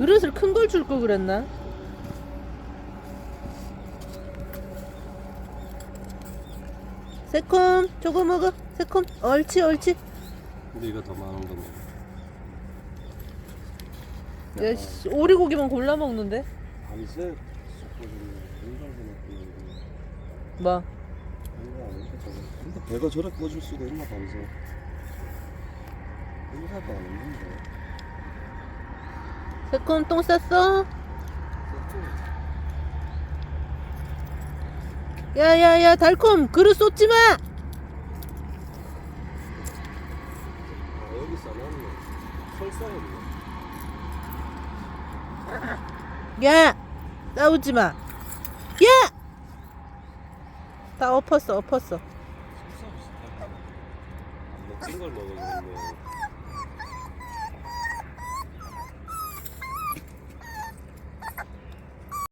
그릇을 큰 걸 줄 걸 그랬나? 새콤 저거 먹어 새콤 옳지 옳지 근데 이거 더 많은 건데. 야, 씨, 오리고기만 골라 먹는데 인간도 먹고 뭐. 근데 배가 저렇게 꺼줄 수가 있나 밤새. 인사도 안 했는데. 새콤 똥 쌌어? 야야야 달콤 그릇 쏟지 마! 아 여기 싸놨네. 설사했네. 야! 싸우지 마! 야! 다 엎었어 엎었어. 안 먹힌 걸 그런데.